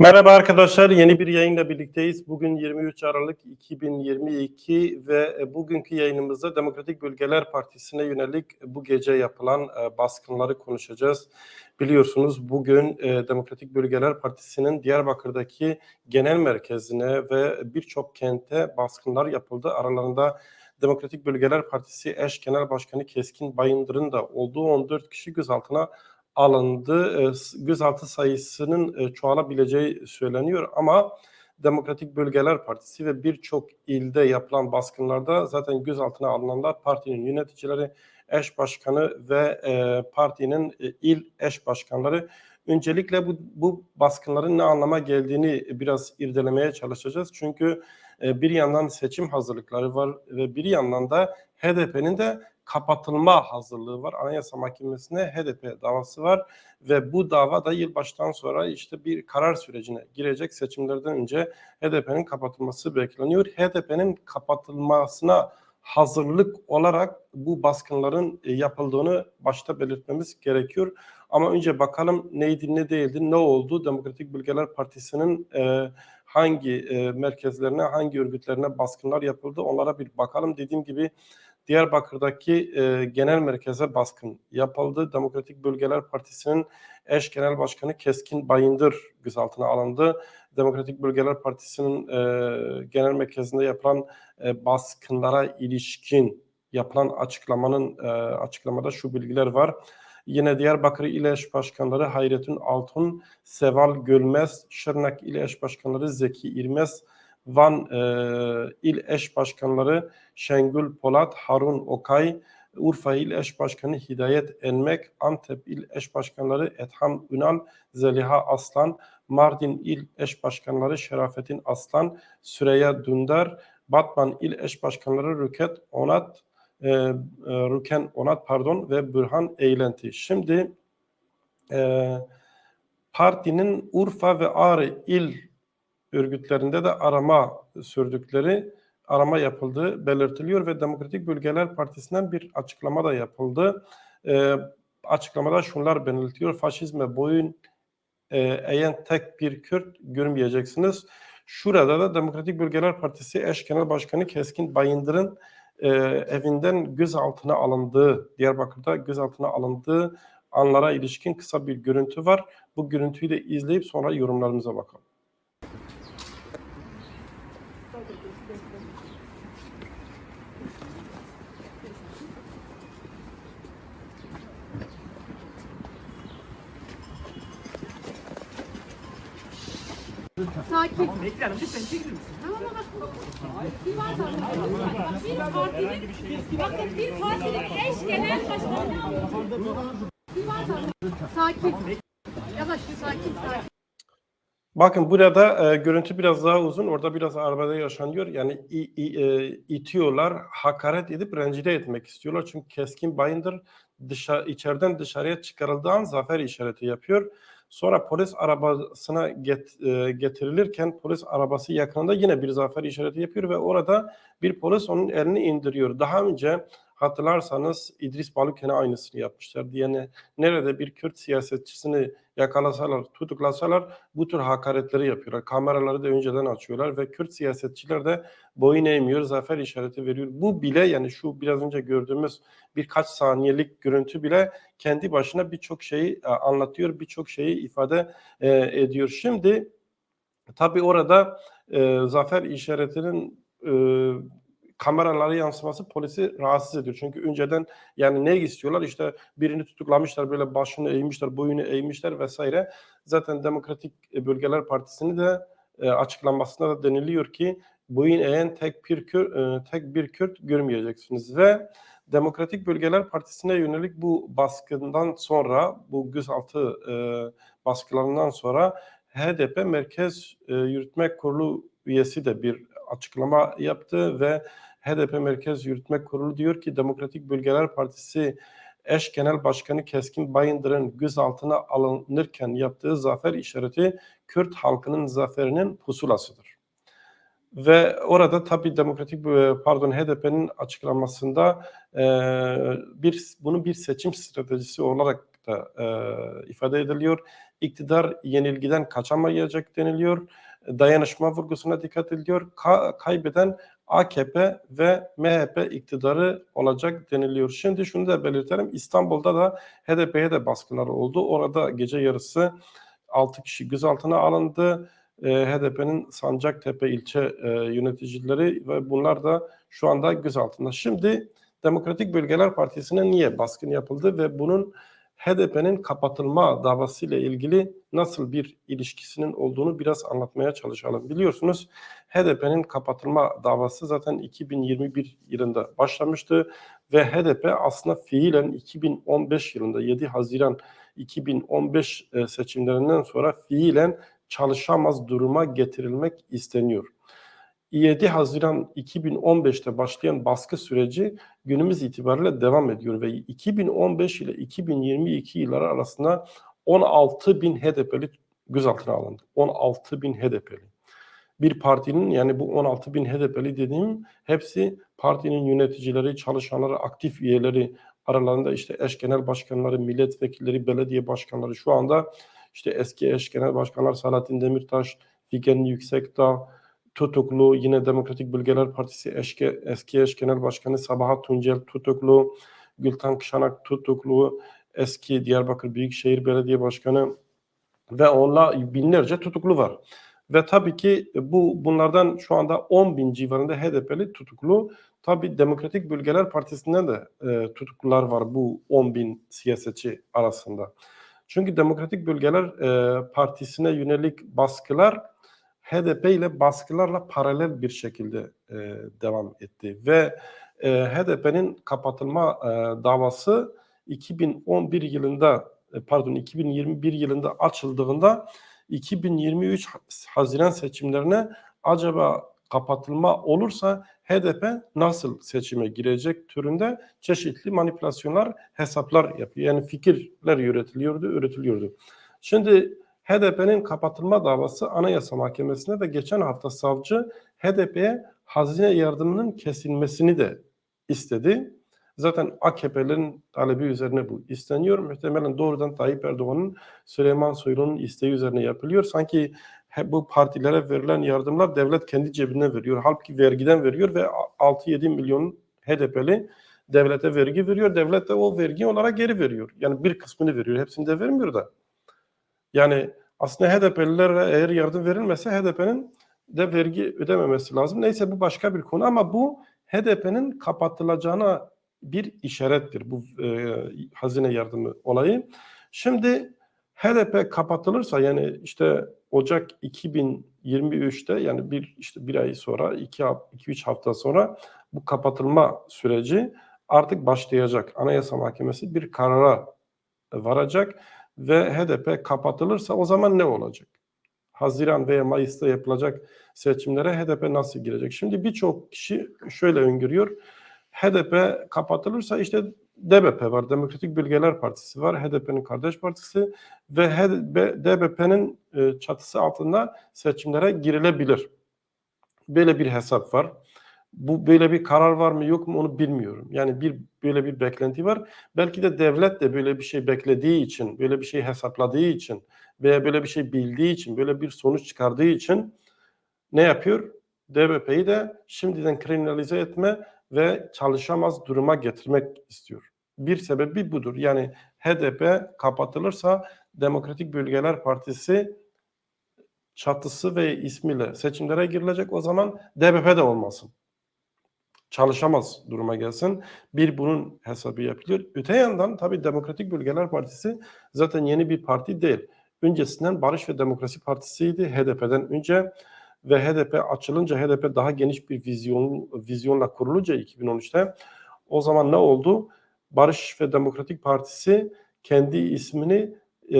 Merhaba arkadaşlar, yeni bir yayınla birlikteyiz. Bugün 23 Aralık 2022 ve e, bugünkü yayınımızda Demokratik Bölgeler Partisi'ne yönelik bu gece yapılan e, baskınları konuşacağız. Biliyorsunuz bugün e, Demokratik Bölgeler Partisi'nin Diyarbakır'daki genel merkezine ve birçok kente baskınlar yapıldı. Aralarında Demokratik Bölgeler Partisi eş genel başkanı Keskin Bayındır'ın da olduğu 14 kişi gözaltına alındı. E, gözaltı sayısının e, çoğalabileceği söyleniyor ama Demokratik Bölgeler Partisi ve birçok ilde yapılan baskınlarda zaten gözaltına alınanlar partinin yöneticileri, eş başkanı ve e, partinin il eş başkanları. Öncelikle bu, bu baskınların ne anlama geldiğini biraz irdelemeye çalışacağız. Çünkü bir yandan seçim hazırlıkları var ve bir yandan da HDP'nin de kapatılma hazırlığı var. Anayasa Mahkemesi'ne HDP davası var ve bu dava da yılbaştan sonra işte bir karar sürecine girecek. Seçimlerden önce HDP'nin kapatılması bekleniyor. HDP'nin kapatılmasına hazırlık olarak bu baskınların e, yapıldığını başta belirtmemiz gerekiyor. Ama önce bakalım neydi ne değildi ne oldu Demokratik Bölgeler Partisi'nin e, hangi e, merkezlerine hangi örgütlerine baskınlar yapıldı onlara bir bakalım. Dediğim gibi Diyarbakır'daki e, genel merkeze baskın yapıldı. Demokratik Bölgeler Partisi'nin eş genel başkanı Keskin Bayındır gözaltına alındı. Demokratik Bölgeler Partisi'nin e, genel merkezinde yapılan e, baskınlara ilişkin yapılan açıklamanın e, açıklamada şu bilgiler var. Yine Diyarbakır İl Eş Başkanları Hayrettin Altun, Seval Gölmez, Şırnak İl Eş Başkanları Zeki İrmez, Van e, İl Eş Başkanları Şengül Polat, Harun Okay, Urfa İl Eş Başkanı Hidayet Enmek, Antep İl Eş Başkanları Ethan Ünal, Zeliha Aslan, Mardin İl Eş Başkanları Şerafettin Aslan, Süreyya Dündar, Batman İl Eş Başkanları Rüket Onat, e, e, Rüken Onat pardon ve Bürhan Eylenti. Şimdi e, partinin Urfa ve Ağrı il örgütlerinde de arama sürdükleri arama yapıldığı belirtiliyor ve Demokratik Bölgeler Partisi'nden bir açıklama da yapıldı. E, açıklamada şunlar belirtiliyor. Faşizme boyun e, eğen tek bir Kürt görmeyeceksiniz. Şurada da Demokratik Bölgeler Partisi eş genel başkanı Keskin Bayındır'ın e, evinden gözaltına alındığı, Diyarbakır'da gözaltına alındığı anlara ilişkin kısa bir görüntü var. Bu görüntüyü de izleyip sonra yorumlarımıza bakalım. Sakin. Bekle hanım lütfen çekilir misin? Tamam ama bir var zaten. Bir partinin, bakın bir partinin eş genel başkanı. Bir var. Sakin. Yavaş, sakin, sakin. Bakın burada e, görüntü biraz daha uzun. Orada biraz arabada yaşanıyor. Yani i, i, e, itiyorlar, hakaret edip rencide etmek istiyorlar. Çünkü Keskin Bayındır dışarı, içeriden dışarıya çıkarıldığı an zafer işareti yapıyor. Sonra polis arabasına get, e, getirilirken polis arabası yakınında yine bir zafer işareti yapıyor ve orada bir polis onun elini indiriyor. Daha önce hatırlarsanız İdris Baluken'e aynısını yapmışlar. Yani nerede bir Kürt siyasetçisini yakalasalar, tutuklasalar bu tür hakaretleri yapıyorlar. Kameraları da önceden açıyorlar ve Kürt siyasetçiler de boyun eğmiyor, zafer işareti veriyor. Bu bile yani şu biraz önce gördüğümüz birkaç saniyelik görüntü bile kendi başına birçok şeyi e, anlatıyor, birçok şeyi ifade e, ediyor. Şimdi tabii orada e, zafer işaretinin e, kameraları yansıması polisi rahatsız ediyor. Çünkü önceden yani ne istiyorlar? İşte birini tutuklamışlar böyle başını eğmişler, boyunu eğmişler vesaire. Zaten Demokratik Bölgeler Partisi'ni de e, açıklamasında da deniliyor ki boyun eğen tek bir Kürt, e, tek bir Kürt görmeyeceksiniz ve Demokratik Bölgeler Partisi'ne yönelik bu baskından sonra, bu gözaltı e, baskılarından sonra HDP Merkez e, Yürütme Kurulu üyesi de bir açıklama yaptı ve HDP Merkez Yürütme Kurulu diyor ki Demokratik Bölgeler Partisi eş genel başkanı Keskin Bayındır'ın gözaltına alınırken yaptığı zafer işareti Kürt halkının zaferinin pusulasıdır. Ve orada tabii Demokratik pardon HDP'nin açıklamasında e, bir bunu bir seçim stratejisi olarak da e, ifade ediliyor. iktidar yenilgiden kaçamayacak deniliyor. Dayanışma vurgusuna dikkat ediliyor. Ka- kaybeden AKP ve MHP iktidarı olacak deniliyor. Şimdi şunu da belirtelim. İstanbul'da da HDP'ye de baskılar oldu. Orada gece yarısı 6 kişi gözaltına alındı. E, HDP'nin Sancaktepe ilçe e, yöneticileri ve bunlar da şu anda gözaltında. Şimdi Demokratik Bölgeler Partisi'ne niye baskın yapıldı ve bunun HDP'nin kapatılma davasıyla ilgili nasıl bir ilişkisinin olduğunu biraz anlatmaya çalışalım. Biliyorsunuz HDP'nin kapatılma davası zaten 2021 yılında başlamıştı ve HDP aslında fiilen 2015 yılında 7 Haziran 2015 e, seçimlerinden sonra fiilen çalışamaz duruma getirilmek isteniyor. 7 Haziran 2015'te başlayan baskı süreci günümüz itibariyle devam ediyor ve 2015 ile 2022 yılları arasında 16 bin HDP'li gözaltına alındı. 16 bin HDP'li. Bir partinin yani bu 16 bin HDP'li dediğim hepsi partinin yöneticileri, çalışanları, aktif üyeleri aralarında işte eş genel başkanları, milletvekilleri, belediye başkanları şu anda işte eski eş genel başkanlar Selahattin Demirtaş, Figen Yüksekdağ, tutuklu. Yine Demokratik Bölgeler Partisi eski, eski eş genel başkanı Sabahat Tuncel tutuklu. Gülten Kışanak tutuklu. Eski Diyarbakır Büyükşehir Belediye Başkanı ve onunla binlerce tutuklu var. Ve tabii ki bu bunlardan şu anda 10 bin civarında HDP'li tutuklu. Tabii Demokratik Bölgeler Partisi'nden de e, tutuklular var bu 10 bin siyasetçi arasında. Çünkü Demokratik Bölgeler e, Partisi'ne yönelik baskılar HDP ile baskılarla paralel bir şekilde e, devam etti ve e, HDP'nin kapatılma e, davası 2011 yılında e, pardon 2021 yılında açıldığında 2023 Haziran seçimlerine acaba kapatılma olursa HDP nasıl seçime girecek türünde çeşitli manipülasyonlar, hesaplar yapıyor. Yani fikirler üretiliyordu, üretiliyordu. Şimdi HDP'nin kapatılma davası Anayasa Mahkemesi'ne ve geçen hafta savcı HDP'ye hazine yardımının kesilmesini de istedi. Zaten AKP'lerin talebi üzerine bu isteniyor. Muhtemelen doğrudan Tayyip Erdoğan'ın Süleyman Soylu'nun isteği üzerine yapılıyor. Sanki bu partilere verilen yardımlar devlet kendi cebinden veriyor. Halbuki vergiden veriyor ve 6-7 milyon HDP'li devlete vergi veriyor. Devlet de o vergi onlara geri veriyor. Yani bir kısmını veriyor. Hepsini de vermiyor da. Yani aslında HDP'lilere eğer yardım verilmese HDP'nin de vergi ödememesi lazım. Neyse bu başka bir konu ama bu HDP'nin kapatılacağına bir işarettir bu e, hazine yardımı olayı. Şimdi HDP kapatılırsa yani işte Ocak 2023'te yani bir işte bir ay sonra 2 2 3 hafta sonra bu kapatılma süreci artık başlayacak. Anayasa Mahkemesi bir karara varacak ve HDP kapatılırsa o zaman ne olacak? Haziran veya Mayıs'ta yapılacak seçimlere HDP nasıl girecek? Şimdi birçok kişi şöyle öngörüyor. HDP kapatılırsa işte DBP var, Demokratik Bölgeler Partisi var, HDP'nin kardeş partisi ve DBP'nin e, çatısı altında seçimlere girilebilir. Böyle bir hesap var. Bu böyle bir karar var mı yok mu onu bilmiyorum. Yani bir böyle bir beklenti var. Belki de devlet de böyle bir şey beklediği için, böyle bir şey hesapladığı için veya böyle bir şey bildiği için, böyle bir sonuç çıkardığı için ne yapıyor? DBP'yi de şimdiden kriminalize etme ve çalışamaz duruma getirmek istiyor. Bir sebebi budur. Yani HDP kapatılırsa Demokratik Bölgeler Partisi çatısı ve ismiyle seçimlere girilecek. O zaman DBP de olmasın. Çalışamaz duruma gelsin. Bir bunun hesabı yapılıyor. Öte yandan tabii Demokratik Bölgeler Partisi zaten yeni bir parti değil. Öncesinden Barış ve Demokrasi Partisi'ydi HDP'den önce ve HDP açılınca HDP daha geniş bir vizyon vizyonla kurulunca 2013'te o zaman ne oldu? Barış ve Demokratik Partisi kendi ismini e,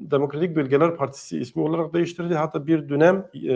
Demokratik Bölgeler Partisi ismi olarak değiştirdi. Hatta bir dönem e,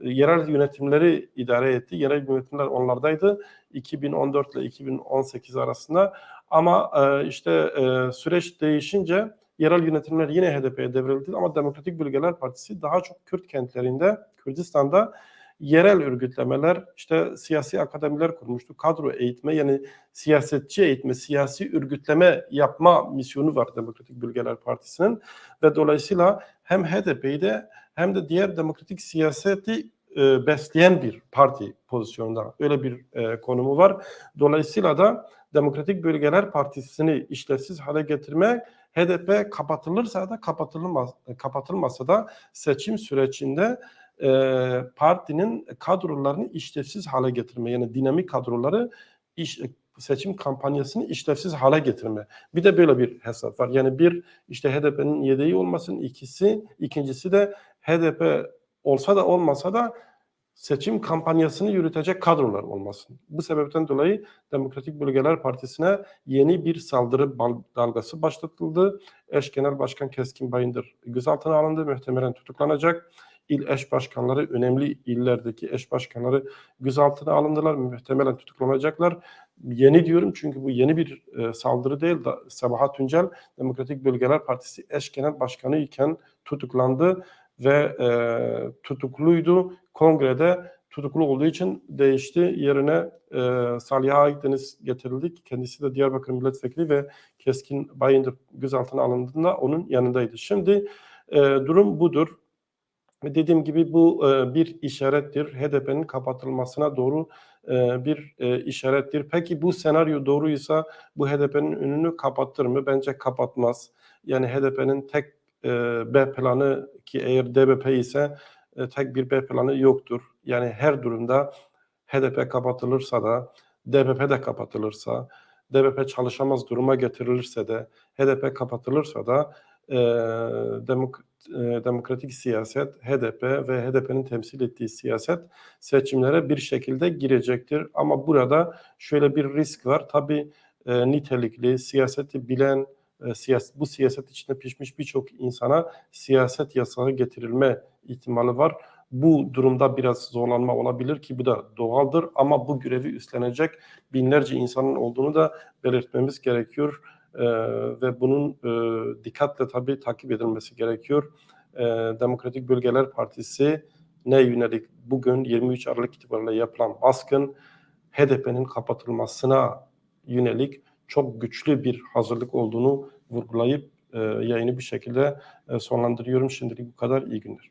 yerel yönetimleri idare etti. Yerel yönetimler onlardaydı 2014 ile 2018 arasında. Ama e, işte e, süreç değişince yerel yönetimler yine HDP'ye devrildi ama Demokratik Bölgeler Partisi daha çok Kürt kentlerinde, Kürdistan'da yerel örgütlemeler, işte siyasi akademiler kurmuştu. Kadro eğitme yani siyasetçi eğitme, siyasi örgütleme yapma misyonu var Demokratik Bölgeler Partisi'nin ve dolayısıyla hem HDP'yi de hem de diğer demokratik siyaseti e, besleyen bir parti pozisyonunda öyle bir e, konumu var. Dolayısıyla da Demokratik Bölgeler Partisi'ni işlevsiz hale getirmek HDP kapatılırsa da kapatılmaz, kapatılmasa da seçim sürecinde e, partinin kadrolarını işlevsiz hale getirme yani dinamik kadroları iş, seçim kampanyasını işlevsiz hale getirme. Bir de böyle bir hesap var. Yani bir işte HDP'nin yedeği olmasın, ikisi, ikincisi de HDP olsa da olmasa da seçim kampanyasını yürütecek kadrolar olmasın. Bu sebepten dolayı Demokratik Bölgeler Partisi'ne yeni bir saldırı dalgası başlatıldı. Eş Genel Başkan Keskin Bayındır gözaltına alındı, muhtemelen tutuklanacak. İl eş başkanları, önemli illerdeki eş başkanları gözaltına alındılar, muhtemelen tutuklanacaklar. Yeni diyorum çünkü bu yeni bir e, saldırı değil. Da, Sabahat Tuncel Demokratik Bölgeler Partisi eş genel başkanı iken tutuklandı ve e, tutukluydu. Kongrede tutuklu olduğu için değişti. Yerine e, Saliha Akdeniz getirildi. Kendisi de Diyarbakır Milletvekili ve Keskin Bayındır gözaltına alındığında onun yanındaydı. Şimdi e, durum budur. Dediğim gibi bu e, bir işarettir. HDP'nin kapatılmasına doğru e, bir e, işarettir. Peki bu senaryo doğruysa bu HDP'nin önünü kapatır mı? Bence kapatmaz. Yani HDP'nin tek e, B planı ki eğer DBP ise e, tek bir B planı yoktur. Yani her durumda HDP kapatılırsa da DBP de kapatılırsa, DBP çalışamaz duruma getirilirse de, HDP kapatılırsa da e, demok- e, demokratik siyaset, HDP ve HDP'nin temsil ettiği siyaset seçimlere bir şekilde girecektir. Ama burada şöyle bir risk var. Tabii e, nitelikli, siyaseti bilen, e, siyas bu siyaset içinde pişmiş birçok insana siyaset yasağı getirilme ihtimali var. Bu durumda biraz zorlanma olabilir ki bu da doğaldır ama bu görevi üstlenecek binlerce insanın olduğunu da belirtmemiz gerekiyor. Ee, ve bunun e, dikkatle tabii takip edilmesi gerekiyor. Ee, Demokratik Bölgeler Partisi ne yönelik bugün 23 Aralık itibariyle yapılan baskın HDP'nin kapatılmasına yönelik çok güçlü bir hazırlık olduğunu vurgulayıp e, yayını bir şekilde e, sonlandırıyorum. Şimdilik bu kadar. İyi günler.